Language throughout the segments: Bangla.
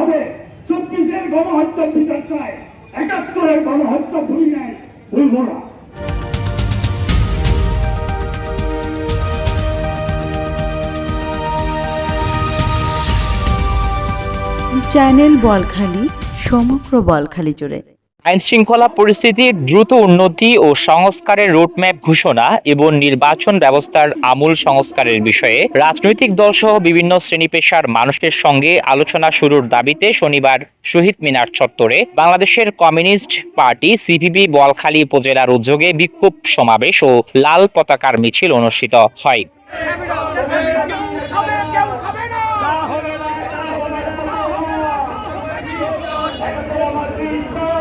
হবে। চব্বিশের গণহত্যা বিচার চায়। একাত্তরের গণহত্যা ভুলি নাই ভুলব না। চ্যানেল বলখালি, সমগ্র বলখালি জুড়ে। আইন শৃঙ্খলা পরিস্থিতির দ্রুত উন্নতি ও সংস্কারের রোডম্যাপ ঘোষণা এবং নির্বাচন ব্যবস্থার আমূল সংস্কারের বিষয়ে রাজনৈতিক দলসহ বিভিন্ন শ্রেণি পেশার মানুষের সঙ্গে আলোচনা শুরুর দাবিতে শনিবার শহীদ মিনার চত্বরে বাংলাদেশের কমিউনিস্ট পার্টি সিপিবি বোয়ালখালী উপজেলার উদ্যোগে বিক্ষোভ সমাবেশ ও লাল পতাকার মিছিল অনুষ্ঠিত হয়।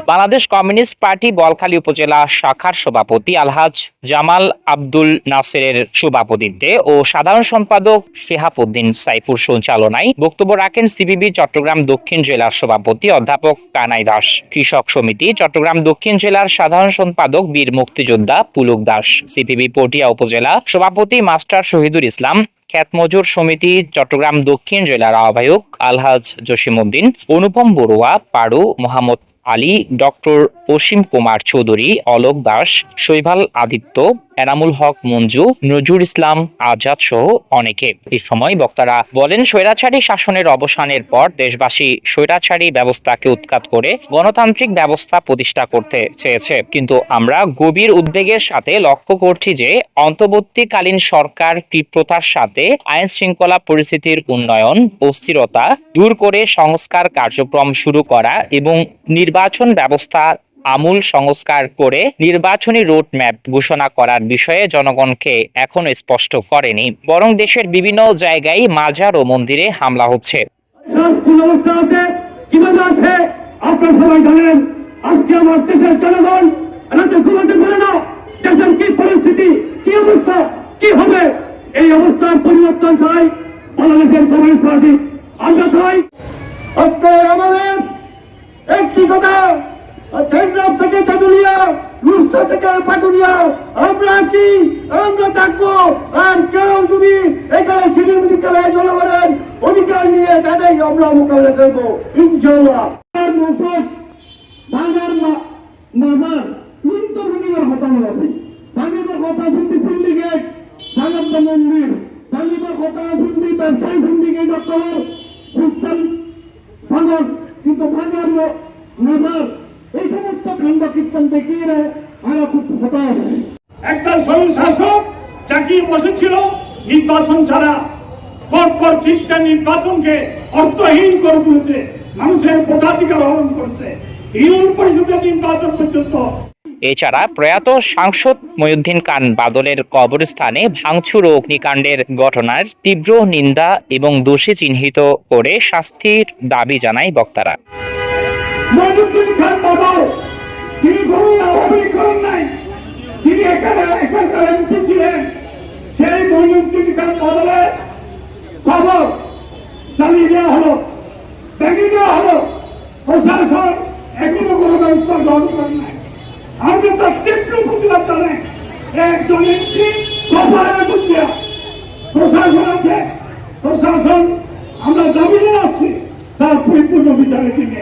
বাংলাদেশ কমিউনিস্ট পার্টি বলখালী উপজেলা শাখার সভাপতি আলহাজ জামাল আব্দুল নাসেরের সভাপতিত্বে ও সাধারণ সম্পাদক শেহাবুদ্দিন সাইফুর সঞ্চালনায় বক্তব্য রাখেন সিপিবি চট্টগ্রাম দক্ষিণ জেলার সভাপতি অধ্যাপক কানাই দাস। কৃষক সমিতি চট্টগ্রাম দক্ষিণ জেলার সাধারণ সম্পাদক বীর মুক্তিযোদ্ধা পুলক দাস। সিপিবি পটিয়া উপজেলা সভাপতি মাস্টার শহীদুল ইসলাম। খ্যাত মজুর সমিতি চট্টগ্রাম দক্ষিণ জেলার আহ্বায়ক আলহাজ জসিমউদ্দিন। অনুপম বড়ুয়া, পারু, মোহাম্মদ আলী ডক্টর অসীম কুমার চৌধুরী অলোক দাস শৈভাল আদিত্য এনামুল হক, মঞ্জু, নজরুল ইসলাম, আজাদ সহ অনেকে। এই সময় বক্তারা বলেন, স্বৈরাচারী শাসনের অবসানের পর দেশবাসী স্বৈরাচারী ব্যবস্থাকে উৎখাত করে গণতান্ত্রিক ব্যবস্থা প্রতিষ্ঠা করতে চেয়েছে। কিন্তু আমরা গভীর উদ্বেগের সাথে লক্ষ্য করছি যে, অন্তর্বর্তীকালীন সরকার তীব্রতার সাথে আইন শৃঙ্খলা পরিস্থিতির উন্নয়ন, অস্থিরতা, দূর করে সংস্কার কার্যক্রম শুরু করা এবং নির্বাচন ব্যবস্থা আমূল সংস্কার করে নির্বাচনী রোড ম্যাপ ঘোষণা করার বিষয়ে জনগণকে এখনও স্পষ্ট করেনি। বরং দেশের বিভিন্ন জায়গায় মাজার ও মন্দিরে হামলা হচ্ছে। দেশ কোন অবস্থা আছে। কীভাবে আছে? আপনারা সবাই জানেন। আজকে আমার দেশের জনগণ রাতে ঘুমাতে পারে না। দেশের কি পরিস্থিতি কি অবস্থা কি হবে? এই অবস্থার পরিবর্তন চাই বাংলাদেশের কমিউনিস্ট পার্টি। আমরা চাই আজকে আমাদের একটি কথা থেকে তেতুলিয়া রূপসা থেকে পাটুরিয়া আমরা আছি, আমরা থাকব। আর কেউ যদি এখানে সিনিয়র মেডিকেলের জনগণের অধিকার নিয়ে তাদের আমরা মোকাবিলা করব ইনশাল্লাহ মাজার ভাঙিবার কথা আছে। ভাঙিবার কথা আছে সিন্ডিকেট ভাঙার মন্দির, ভাঙিবার কথা আছে ব্যবসায়ী সিন্ডিকেট অথবা খ্রিস্টান কিন্তু ভাঙার মাজার, এই সমস্ত কীর্তন দেখিয়ে আমরা খুব হতাশ। একটা স্বয়ং শাসক চাকিয়ে বসেছিল নির্বাচন ছাড়া। পরপর তিনটা নির্বাচনকে অর্থহীন করে তুলেছে মানুষের ভোটাধিকার হরণ করছে। ইউনিয়ন পরিষদের নির্বাচন পর্যন্ত। এছাড়া প্রয়াত সাংসদ মহিউদ্দিন খান বাদলের কবরস্থানে ভাঙচুর ও অগ্নিকাণ্ডের ঘটনার তীব্র নিন্দা এবং দোষী চিহ্নিত করে শাস্তির দাবি জানায় বক্তারা। মহিউদ্দিন খান বাদল তিনি কোনো করেন নাই? তিনি এখানে এখানকার এমপি ছিলেন। সেই মহিউদ্দিন খান বাদলের খবর চালিয়ে দেওয়া হলো ভেঙে দেওয়া হলো। প্রশাসন এখনও কোনো ব্যবস্থা গ্রহণ করেন নাই। আমরা তার তীব্র প্রতিবাদ জানাই, একজন এমপি কপালে দেওয়া প্রশাসন আছে, প্রশাসন, আমরা দাবি জানাচ্ছি তার পরিপূর্ণ বিচারের দিকে।